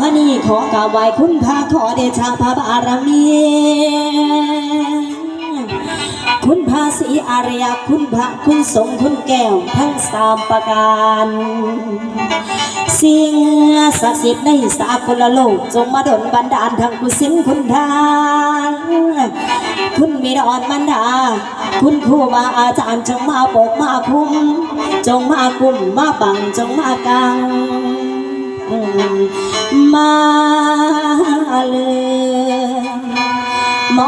ฮันีขอกราบไหว้คุณพระขอเดชะพระบารมีคุณพระศรีอารยคุณพระคุณสงคุณแก้วทั้งสามประการสิ่งศักดิ์สิทธิ์ในสากลโลก จงมาดลบันดาลทางกุศลคุณทานคุณมีดอนมันดา คุณครูบาอาจารย์จงมาปกมาคุ้ม จงมาคุ้มมาบังจงมากัง มาเลยหม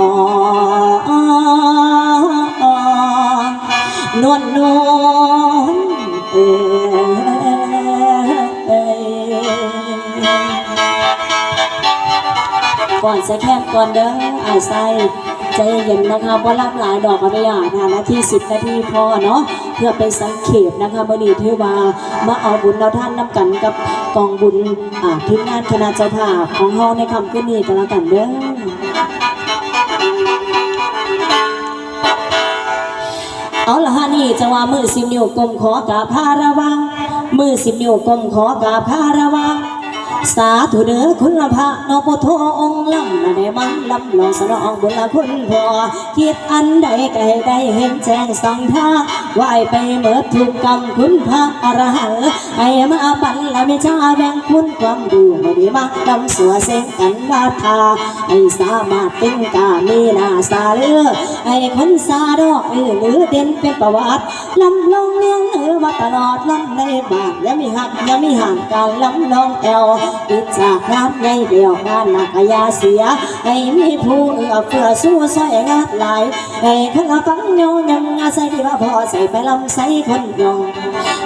โอ้นวลนวลเอ้ยก่อนจะแคบก่อนเด้อไอ้ไส้ใจเย็นนะคะว่ารับหลายดอกอนุญาตนะนาทีสิบนาทีพอเนาะเพื่อไปสังเขปนะคะมื่อนี้เทวามาเอาบุญเอาท่านนำกันกับกองบุญทีมงานคณะเจ้าภาพของเฮาในคำขึ้นนี้กันแล้วกันเด้อ นี่จะว่ามือสิบนิ้วกลมขอกราบพาระวัง มือสิบนิ้วกลมขอกราบพาระวัง สาธุเด้อคุณละพระนปโทองค์ลำนาได้มันลำลองสนองบุญละคุณพ่อคิดอันใดไก่ได้เห็นแจ้งสองทางไหวไปเมิดทุกกรรมคุณพระอรหันต์ให้มาบันละไม่จ้าแบ่งคุณความดูไม่ได้มาดำสัวเส้นกันวาทาให้สามารถเป็นกามีนาสาเลือให้คนสาดอกเออหรือเด่นเป็นประวัติลำลองเลี้ยงเออ ตลอดล้ำในบาทยังมีหักยังมีห่างการล้ำลองแอวปิดจากงานในเดียวงานนักยาเสีย ให้มีผู้เอื้อเฟื้อสู้ซอยงานหลายให้คนละฟังโยยังอาศัยที่ว่าพอใส่ไปลำใส่คนยอง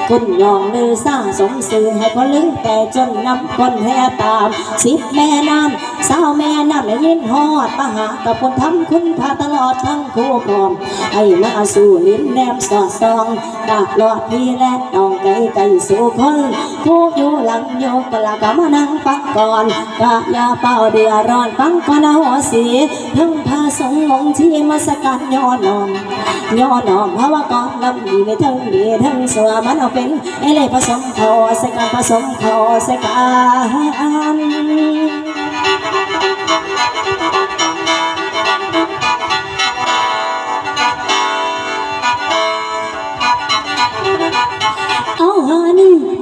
คนยองลือสร้างสมสื่อให้คนลือแต่จนน้ำคนแห่ตามสิบแม่น้ำสาวแม่น้ำและยินฮอดมหากับคนทำคุณพาตลอดทั้งคู่กรอมให้มาสู่ลิ้นแนมสอดส่องดาบหลอดพี่และน้องไก่ไก่สู่คนผู้อยู่หลังโยกกะละกะมานั่งฟังก่อนกะยาเป่าเดือดร้อนฟังก่อนเอาหัวสีทั้งพาสงองที่มาสกัดย่อนอมย่อนอมเพราะว่าก่อนลำดีในทั้งดีทั้งสวมันเอาเป็นไอ้เลยผสมเขาใส่กันผสมเขาใส่กันเอ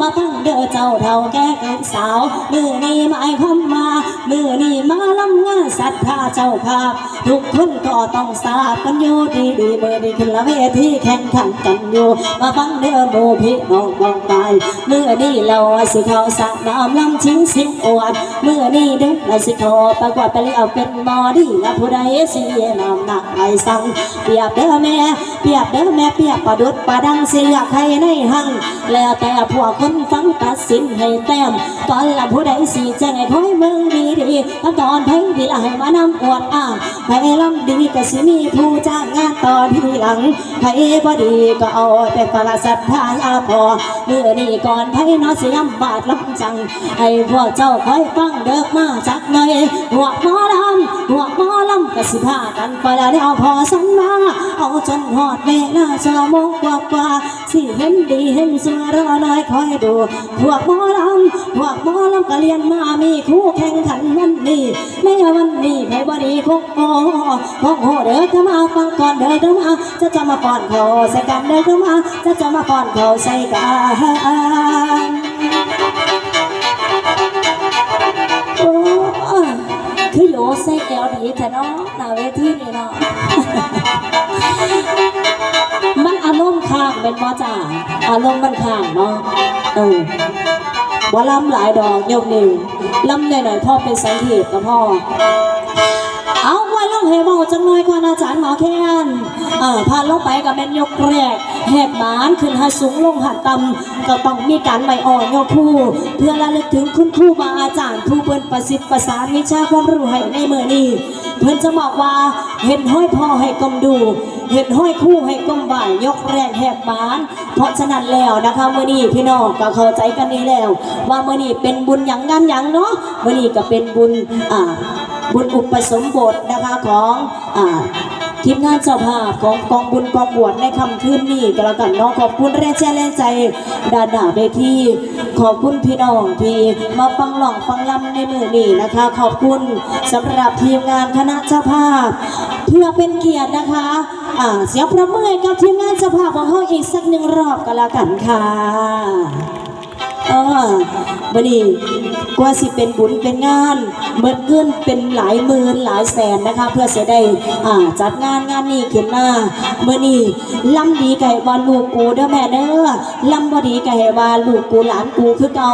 มาฟังเด้อเจ้าเท่าแก่เกิดสาว มือนี้หมายความมา มือนี้มาลำงานศรัทธาเจ้าภาพ ทุกคนก็ต้องทราบกันอยู่ดีดีๆมือนี้ขึ้นละเวทีแข่งขันกันอยู่ มาฟังเด้อโมพี่น้องกองกายมือนี้เราสิเขาสะน้ำลำชิงสิงอวดมือนี้เด้อเราสิเขาประกวดไปเลี้ยวเป็นมอดีและผู้ใดเสียน้ำหนักไอสั่งเปียบเด้อแม่เปียบเด้อแม่เปียบประดุดประดังเสียใครในหังแล้วแต่พวกคนฟังตัดสินให้แต้มตอนละผู้ใดสีแจ้งให้คอยเมืองดีดีๆแล้วตอนเพลงที่ละให้มานำอวดอ้างใครลำดีก็สิมีผู้จ้างงานต่อที่หลังใครบ่ดีก็เอาแต่ประศรัทธาญาพอเมื่อนี้ก่อนไทยนอสยามบาดลำจังให้พวกเจ้าคอยฟังเด้อมาจักไหนหัวหมอลำ หัวหมอลำก็สิพากันไปแล้วเดี๋ยวพอสันมาเอาจนหอดเวลาชั่วโมงกว่ากว่าสิเห็นดีเห็นสวยรอหน่อยคอยดูพวกหมอลำพวกหมอลำก็เรียนมามีคู่แข่งขันวันนี้ไม่วันนี้ใครบ่ดีคงโอ้คงโหเด้อจะมาฟังก่อนเด้อเด้อมาจะจะมาป้อนเขาใส่กันเด้อเด้อมาจะจะมาป้อนเขาใส่กันางเป็นบ่จ่าอารมณ์มันข้างเนาะเออว่าลำหลายดอกยกนิ้วลำหน่อยๆพ่อเป็นสังเกตกับพ่อ ให้เบาจังน่อยก่อนอาจารย์หมอแคนเอ่อผ่านลงไปกับเป็นยกแรกแหกบานขึ้นหาสูงลงหัดต่ำก็ต้องมีการใบอ่อนยกคู่เพื่อระลึกถึงคุณครูบาอาจารย์ผู้เปิ้นประสิทธิ์ประสานวิชาความรู้ให้ในมือนี้เพื่อนจะบอกว่าเห็นห้อยพ่อให้กลมดูเห็นห้อยคู่ให้กลมบ่ายยกแรกแหกบาน เพราะฉะนั้นแล้วนะคะมื่อนี้พี่น้องก็เข้าใจกันนี้แล้ว ว่าเมื่อนี้เป็นบุญหยังงานหยังเนาะเมื่อนี้ก็เป็นบุญอ่า บุญอุปสมบทนะคะของอทีมงานเจ้าภาพของกองบุญกองบวชในคำคืนนี้ก็แล้วกันเน้องขอบคุณแรงใจแรงใจดาดาเวทีขอบคุณพี่น้องที่มาฟังหล่องฟังลำในมือนี้นะคะ ขอบคุณสำหรับทีมงานคณะเจ้าภาพ เพื่อเป็นเกียรตินะคะอ่าเสียงประเมือกับทีมงานเจ้าภาพของเขาอีกสักหนึ่งรอบก็แล้วกันค่ะ ออบันี้กว่าสิเป็นบุญเป็นงานเมื่อเงินเป็นหลายหมื่นหลายแสนนะคะ เพื่อจะได้อ่าจัดงานงานนี้ขึ้นมาเมื่อนี้ลำดีไก่ว่าลูกกูเด้อแม่เด้อลำบดีไก่ว่าลูกกูหลานกูคือเก่า